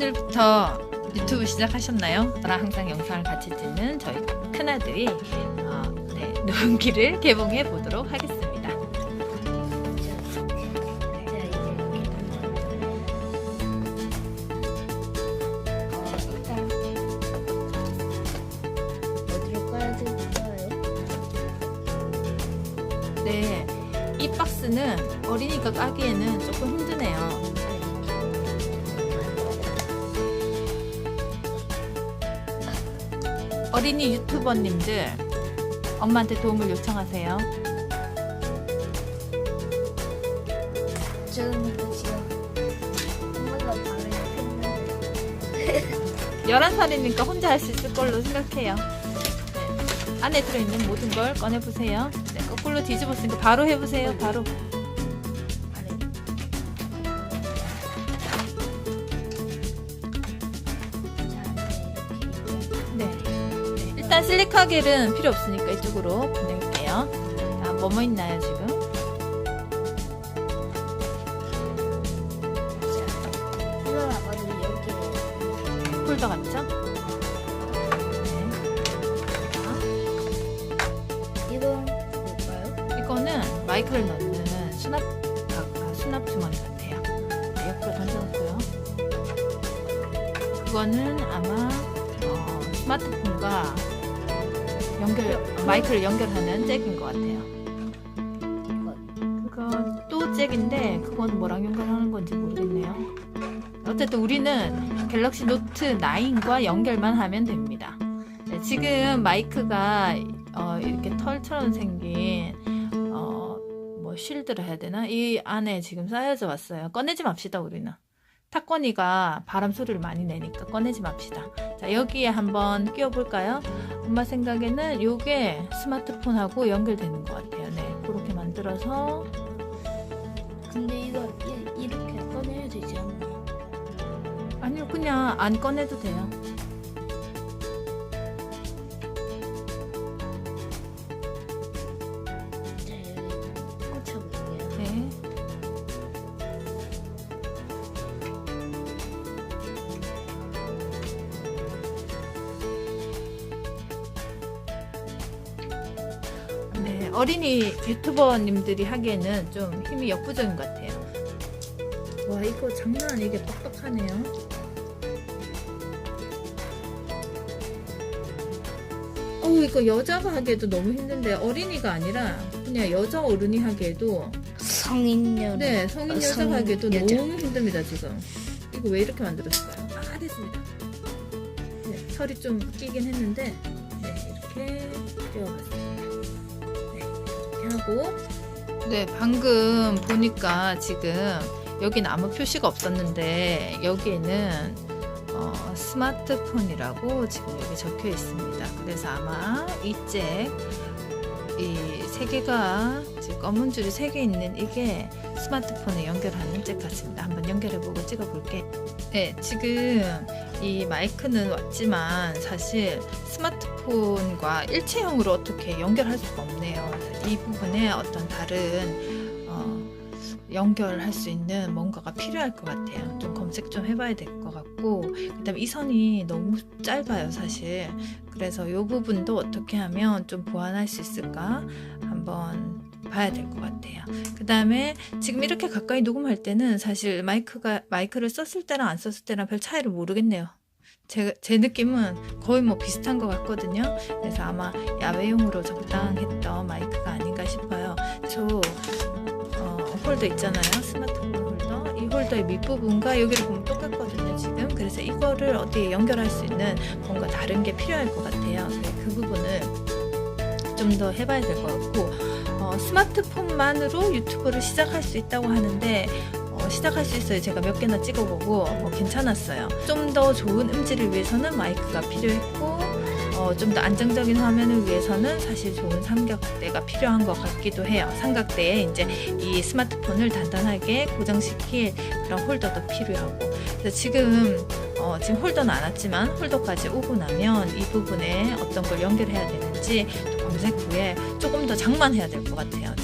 오늘부터 유튜브 시작하셨나요? 저랑 항상 영상을 같이 찍는 저희 큰아들이 어, 네, 누군기를 개봉해 보도록 하겠습니다. 네, 이 박스는 어린이가 까기에는 조금 힘드네요. 어린이 유튜버님들 엄마한테 도움을 요청하세요. 지금 엄마가 했는데 11살이니까 혼자 할 수 있을 걸로 생각해요. 네. 안에 들어있는 모든 걸 꺼내보세요. 네, 거꾸로 뒤집었으니까 바로 해보세요. 바로. 네. 네. 일단 실리카 겔은 필요 없으니까 이쪽으로 보낼게요. 자, 뭐뭐 있나요, 지금? 이걸 아버지 이렇게 폴더 같죠? 네. 이건 뭘까요? 이거는 마이크를 넣는 수납, 아, 수납 주머니 같아요. 네, 옆으로 던져놓고요. 그거는 아마 어, 스마트폰과 연결, 마이크를 연결하는 잭인 것 같아요. 그거 또 잭인데 그건 뭐랑 연결하는 건지 모르겠네요. 어쨌든 우리는 갤럭시 노트 9과 연결만 하면 됩니다. 네, 지금 마이크가 어, 이렇게 털처럼 생긴 어, 뭐 쉴드를 해야 되나? 이 안에 지금 쌓여져 왔어요. 꺼내지 맙시다 우리는. 탁건이가 바람 소리를 많이 내니까 꺼내지 맙시다. 자 여기에 한번 끼워볼까요? 엄마 생각에는 이게 스마트폰하고 연결되는 것 같아요. 네, 그렇게 만들어서 근데 이거 이, 이렇게 꺼내야 되지 않나? 아니요 그냥 안 꺼내도 돼요. 어린이 유튜버님들이 하기에는 좀 힘이 역부족인 것 같아요. 와, 이거 장난 아니게 빡빡하네요. 어우, 이거 여자가 하기에도 너무 힘든데 어린이가 아니라 그냥 여자 어른이 하기에도 성인여 네, 성인 어, 여자가 성인 하기에도 여자. 너무 힘듭니다, 지금. 이거 왜 이렇게 만들었을까요? 아, 됐습니다. 네, 털이 좀 끼긴 했는데, 네, 이렇게 띄워봤습니다. 하고. 네, 방금 보니까 지금 여기는 아무 표시가 없었는데, 여기에는 어, 스마트폰이라고 지금 여기 적혀 있습니다. 그래서 아마 이책 이 세 개가 검은 줄이 세 개 있는 이게 스마트폰에 연결하는 잭 같습니다. 한번 연결해보고 찍어볼게. 네, 지금 이 마이크는 왔지만 사실 스마트폰과 일체형으로 어떻게 연결할 수가 없네요. 이 부분에 어떤 다른 어, 연결할 수 있는 뭔가가 필요할 것 같아요. 좀 검색 좀 해봐야 될 것 같고, 그다음에 이 선이 너무 짧아요, 사실. 그래서 이 부분도 어떻게 하면 좀 보완할 수 있을까 한번 봐야 될 것 같아요. 그 다음에 지금 이렇게 가까이 녹음할 때는 사실 마이크가 마이크를 썼을 때랑 안 썼을 때랑 별 차이를 모르겠네요. 제, 제 느낌은 거의 뭐 비슷한 것 같거든요. 그래서 아마 야외용으로 적당했던 마이크가 아닌가 싶어요. 저 어, 홀더 있잖아요. 스마트폰 홀더. 이 홀더의 밑부분과 여기를 보면 똑같거든요. 지금. 그래서 이거를 어디에 연결할 수 있는 뭔가 다른 게 필요할 것 같아요. 네, 그 부분을 좀 더 해봐야 될 것 같고 어, 스마트폰만으로 유튜브를 시작할 수 있다고 하는데 어, 시작할 수 있어요. 제가 몇 개나 찍어보고 뭐 괜찮았어요. 좀 더 좋은 음질을 위해서는 마이크가 필요했고 어, 좀 더 안정적인 화면을 위해서는 사실 좋은 삼각대가 필요한 것 같기도 해요. 삼각대에 이제 이 스마트폰을 단단하게 고정시킬 그런 홀더도 필요하고. 그래서 지금 어, 지금 홀더는 안 왔지만 홀더까지 오고 나면 이 부분에 어떤 걸 연결해야 되는지 또 검색 후에 조금 더 장만해야 될 것 같아요.